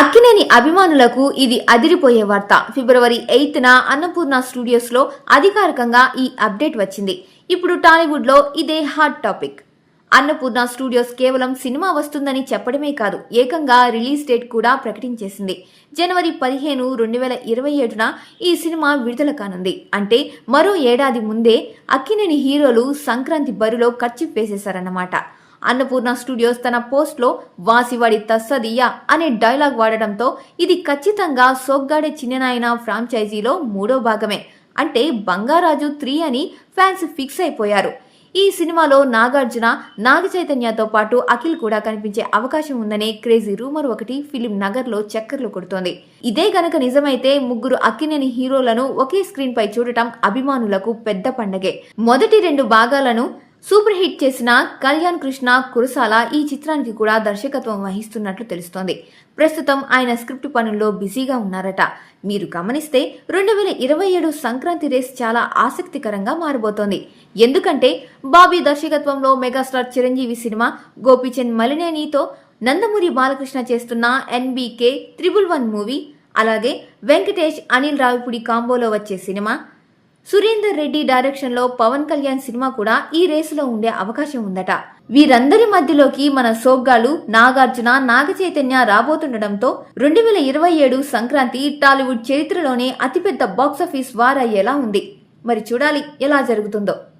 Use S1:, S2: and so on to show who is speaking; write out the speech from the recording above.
S1: అక్కినేని అభిమానులకు ఇది అదిరిపోయే వార్త. ఫిబ్రవరి ఎయిత్న అన్నపూర్ణ స్టూడియోస్లో అధికారికంగా ఈ అప్డేట్ వచ్చింది. ఇప్పుడు టాలీవుడ్లో ఇదే హాట్ టాపిక్. అన్నపూర్ణ స్టూడియోస్ కేవలం సినిమా వస్తుందని చెప్పడమే కాదు ఏకంగా రిలీజ్ డేట్ కూడా ప్రకటించేసింది. జనవరి పదిహేను రెండు వేల ఇరవై ఏడున ఈ సినిమా విడుదల కానుంది. అంటే మరో ఏడాది ముందే అక్కినేని హీరోలు సంక్రాంతి బరిలో ఖర్చు వేసేశారన్నమాట. అన్నపూర్ణ స్టూడియోస్ తన పోస్ట్లో వాసివాడి తస్సదియ్య అనే డైలాగ్ వాడడంతో ఇది ఖచ్చితంగా సోగ్గాడే చిన్ననాయన ఫ్రాంచైజీలో మూడో భాగమే. అంటే బంగారాజు త్రీ అని ఫ్యాన్స్ ఫిక్స్ అయిపోయారు. ఈ సినిమాలో నాగార్జున నాగ చైతన్యతో పాటు అఖిల్ కూడా కనిపించే అవకాశం ఉందనే క్రేజీ రూమర్ ఒకటి ఫిలిం నగర్లో చక్కర్లు కొడుతోంది. ఇదే గనక నిజమైతే ముగ్గురు అక్కినేని హీరోలను ఒకే స్క్రీన్ పై చూడటం అభిమానులకు పెద్ద పండగే. మొదటి రెండు భాగాలను సూపర్ హిట్ చేసిన కళ్యాణ్ కృష్ణ కురసాల ఈ చిత్రానికి కూడా దర్శకత్వం వహిస్తున్నట్లు తెలుస్తోంది. ప్రస్తుతం ఆయన స్క్రిప్ట్ పనుల్లో బిజీగా ఉన్నారట. మీరు గమనిస్తే రెండు వేల ఇరవై ఏడు సంక్రాంతి రేస్ చాలా ఆసక్తికరంగా మారబోతోంది. ఎందుకంటే బాబీ దర్శకత్వంలో మెగాస్టార్ చిరంజీవి సినిమా గోపీచంద్ మలినేనితో నందమూరి బాలకృష్ణ చేస్తున్న ఎన్బీకే త్రిబుల్ వన్ మూవీ అలాగే వెంకటేష్ అనిల్ రావిపూడి కాంబోలో వచ్చే సినిమా సురేందర్ రెడ్డి డైరెక్షన్లో పవన్ కళ్యాణ్ సినిమా కూడా ఈ రేసులో ఉండే అవకాశం ఉందట. వీరందరి మధ్యలోకి మన సోగ్గాలు నాగార్జున నాగ చైతన్య రాబోతుండటంతో రెండు వేల ఇరవై ఏడు సంక్రాంతి టాలీవుడ్ చరిత్రలోనే అతిపెద్ద బాక్సాఫీస్ వారయ్యేలా ఉంది. మరి చూడాలి ఎలా జరుగుతుందో.